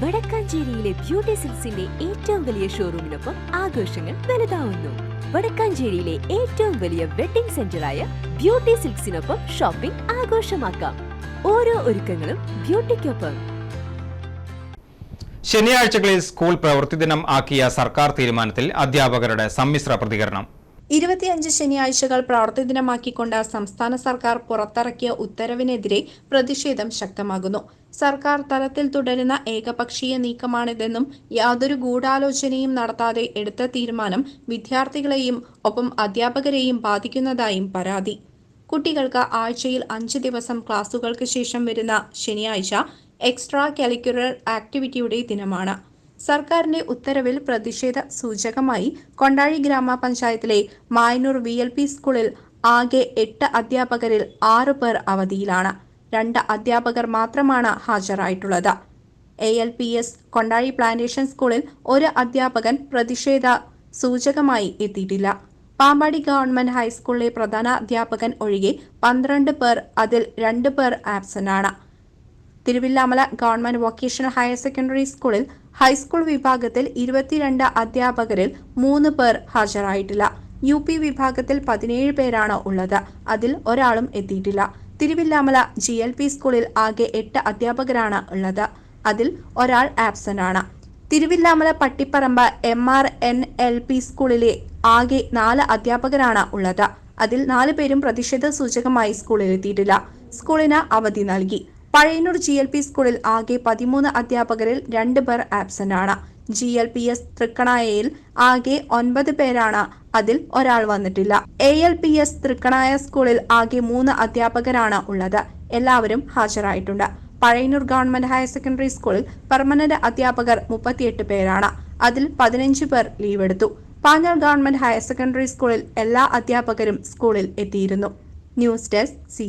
വടക്കാഞ്ചേരിയിലെ beauty സിൽസിന്റെ ഏറ്റവും വലിയ ഷോറൂമിനൊപ്പം ആഘോഷങ്ങൾ വലുതാവുന്നു. വടക്കാഞ്ചേരിയിലെ ഏറ്റവും വലിയ വെഡിംഗ് സെന്ററായ ബ്യൂട്ടി സിൽക്സിനൊപ്പം ഷോപ്പിംഗ് ആഘോഷമാക്കാം. ഓരോ ഒരുക്കങ്ങളും ബ്യൂട്ടിക്കൊപ്പം. ശനിയാഴ്ചകളിൽ സ്കൂൾ പ്രവൃത്തി ദിനം ആക്കിയ സർക്കാർ തീരുമാനത്തിൽ അധ്യാപകരുടെ സമ്മിശ്ര പ്രതികരണം. ഇരുപത്തിയഞ്ച് ശനിയാഴ്ചകൾ പ്രവർത്തി ദിനമാക്കിക്കൊണ്ട് സംസ്ഥാന സർക്കാർ പുറത്തിറക്കിയ ഉത്തരവിനെതിരെ പ്രതിഷേധം ശക്തമാകുന്നു. സർക്കാർ തലത്തിൽ തുടരുന്ന ഏകപക്ഷീയ നീക്കമാണിതെന്നും യാതൊരു ഗൂഢാലോചനയും നടത്താതെ എടുത്ത തീരുമാനം വിദ്യാർത്ഥികളെയും ഒപ്പം അധ്യാപകരെയും ബാധിക്കുന്നതായും പരാതി. കുട്ടികൾക്ക് ആഴ്ചയിൽ അഞ്ച് ദിവസം ക്ലാസുകൾക്ക് ശേഷം വരുന്ന ശനിയാഴ്ച എക്സ്ട്രാ കാലിക്കുലർ ആക്ടിവിറ്റിയുടെ ദിനമാണ്. സർക്കാരിന്റെ ഉത്തരവിൽ പ്രതിഷേധ സൂചകമായി കൊണ്ടാഴി ഗ്രാമപഞ്ചായത്തിലെ മായനൂർ വി എൽ പി സ്കൂളിൽ ആകെ എട്ട് അധ്യാപകരിൽ ആറു പേർ അവധിയിലാണ്. രണ്ട് അധ്യാപകർ മാത്രമാണ് ഹാജരായിട്ടുള്ളത്. A L P S Kondazhi plantation സ്കൂളിൽ ഒരു അധ്യാപകൻ പ്രതിഷേധ സൂചകമായി എത്തിയിട്ടില്ല. പാമ്പാടി ഗവൺമെന്റ് ഹൈസ്കൂളിലെ പ്രധാന അധ്യാപകൻ ഒഴികെ പന്ത്രണ്ട് പേർ അതിൽ രണ്ട് പേർ ആബ്സെന്റ് ആണ് Thiruvilwamala government vocational higher secondary സ്കൂളിൽ ഹൈസ്കൂൾ വിഭാഗത്തിൽ ഇരുപത്തിരണ്ട് അധ്യാപകരിൽ മൂന്ന് പേർ ഹാജരായിട്ടില്ല. യു പി വിഭാഗത്തിൽ പതിനേഴ് പേരാണ് ഉള്ളത്. അതിൽ ഒരാളും എത്തിയിട്ടില്ല. തിരുവില്ലാമല ജി എൽ പി സ്കൂളിൽ ആകെ എട്ട് അധ്യാപകരാണ് ഉള്ളത്. അതിൽ ഒരാൾ ആബ്സെന്റ് ആണ് Thiruvilwamala Pattipparambu M R N L P സ്കൂളിലെ ആകെ നാല് അധ്യാപകരാണ് ഉള്ളത്. അതിൽ നാല് പേരും പ്രതിഷേധ സൂചകമായി സ്കൂളിലെത്തിയിട്ടില്ല. സ്കൂളിന് അവധി നൽകി. പഴയന്നൂർ ജി എൽ പി സ്കൂളിൽ ആകെ പതിമൂന്ന് അധ്യാപകരിൽ രണ്ട് പേർ ആബ്സെന്റ് ആണ്. ജി എൽ പി എസ് തൃക്കണായയിൽ ആകെ ഒൻപത് പേരാണ് അതിൽ ഒരാൾ വന്നിട്ടില്ല. A L P S Thrikkanaya സ്കൂളിൽ ആകെ മൂന്ന് അധ്യാപകരാണ് ഉള്ളത്. എല്ലാവരും ഹാജരായിട്ടുണ്ട്. പഴയനൂർ ഗവൺമെന്റ് ഹയർ സെക്കൻഡറി സ്കൂളിൽ പെർമനന്റ് അധ്യാപകർ മുപ്പത്തിയെട്ട് പേരാണ്. അതിൽ പതിനഞ്ച് പേർ ലീവ് എടുത്തു. പാഞ്ഞാൾ ഗവൺമെന്റ് ഹയർ സെക്കൻഡറി സ്കൂളിൽ എല്ലാ അധ്യാപകരും സ്കൂളിൽ എത്തിയിരുന്നു. News desk C